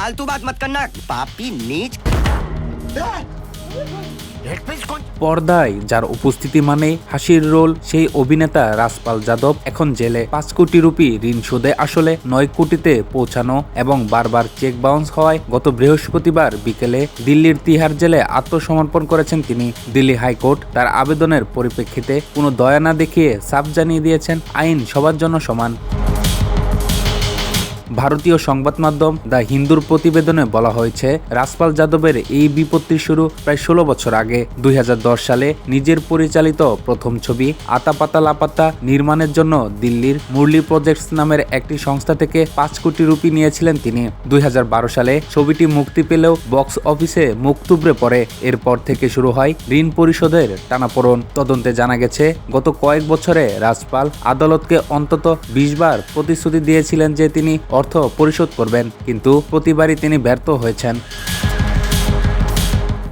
फालतू बात मत करना पापी नीच পর্দায় যার উপস্থিতি মানে হাসির রোল সেই অভিনেতা রাজপাল যাদব এখন জেলে পাঁচ কোটি রুপি ঋণ শোধে আসলে নয় কোটিতে পৌঁছানো এবং বারবার চেক বাউন্স হওয়ায় গত বৃহস্পতিবার বিকেলে দিল্লির তিহার জেলে আত্মসমর্পণ করেছেন তিনি দিল্লি হাইকোর্ট তার আবেদনের পরিপ্রেক্ষিতে কোনো দয়া না দেখিয়ে সাফ জানিয়ে দিয়েছেন আইন সবার জন্য সমান ভারতীয় সংবাদ মাধ্যম দ্য হিন্দুর প্রতিবেদনে বলা হয়েছে, রাজপাল যাদবের এই বিপত্তি শুরু প্রায় ষোলো বছর আগে। দুই হাজার দশ সালে নিজের পরিচালিত প্রথম ছবি আতা পাতা লাপাতা নির্মাণের জন্য দিল্লির মুরলি প্রজেক্টস নামের একটি সংস্থা থেকে পাঁচ কোটি রুপি নিয়েছিলেন তিনি। দুই হাজার বারো সালে ছবিটি মুক্তি পেলেও বক্স অফিসে মুখ তুবড়ে পড়ে। এরপর থেকে শুরু হয় ঋণ পরিশোধের টানাপোড়ন। তদন্তে জানা গেছে, গত কয়েক বছরে রাজপাল আদালতকে অন্তত বিশ বার প্রতিশ্রুতি দিয়েছিলেন যে তিনি অর্থ পরিশোধ করবেন কিন্তু প্রতিবারই তিনি ব্যর্থ হয়েছেন।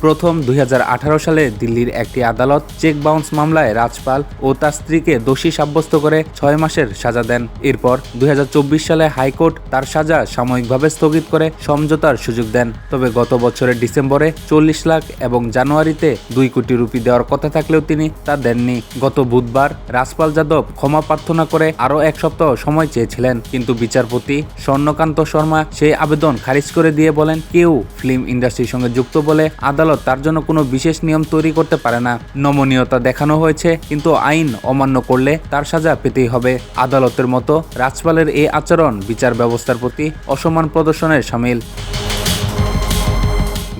প্রথম দুই হাজার আঠারো সালে দিল্লির একটি আদালত চেক বাউন্স মামলায় রাজপাল ও তার স্ত্রীকে দোষী সাব্যস্ত করে ছয় মাসের সাজা দেন। এরপর দুই সালে হাইকোর্ট তার সাজা সাময়িকভাবে স্থগিত করে সমঝোতার সুযোগ দেন। তবে গত বছরের ডিসেম্বরে চল্লিশ লাখ এবং জানুয়ারিতে দুই কোটি রুপি দেওয়ার কথা থাকলেও তিনি তা দেননি। গত বুধবার রাজপাল যাদব ক্ষমা প্রার্থনা করে আরও এক সপ্তাহ সময় চেয়েছিলেন, কিন্তু বিচারপতি স্বর্ণকান্ত শর্মা সেই আবেদন খারিজ করে দিয়ে বলেন, কেউ ফিল্ম ইন্ডাস্ট্রির সঙ্গে যুক্ত বলে আদালত তার জন্য কোনো বিশেষ নিয়ম তৈরি করতে পারে না। নমনীয়তা দেখানো হয়েছে, কিন্তু আইন অমান্য করলে তার সাজা পেতেই হবে। আদালতের মতো রাজপালের এই আচরণ বিচার ব্যবস্থার প্রতি অসম্মান প্রদর্শনের সামিল।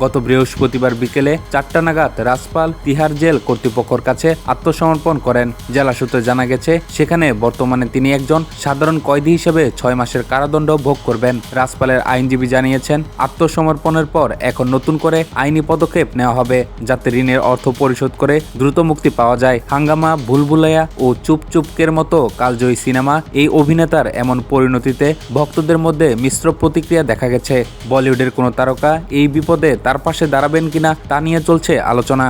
গত বৃহস্পতিবার বিকেলে চারটা নাগাদ রাজপাল তিহার জেল কর্তৃপক্ষের কাছে আত্মসমর্পণ করেন। জেলা সূত্রে জানা গেছে, সেখানে বর্তমানে তিনি একজন সাধারণ কয়েদি হিসেবে ছয় মাসের কারাদণ্ড ভোগ করবেন। রাজপালের আইনজীবী জানিয়েছেন, আত্মসমর্পণের পর এখন নতুন করে আইনি পদক্ষেপ নেওয়া হবে, যাতে ঋণের অর্থ পরিশোধ করে দ্রুত মুক্তি পাওয়া যায়। হাঙ্গামা, ভুলভুলাইয়া ও চুপ চুপকের মতো কালজয়ী সিনেমা এই অভিনেতার এমন পরিণতিতে ভক্তদের মধ্যে মিশ্র প্রতিক্রিয়া দেখা গেছে। বলিউডের কোনো তারকা এই বিপদে তার পাশে দাঁড়াবেন কিনা তা নিয়ে চলছে আলোচনা।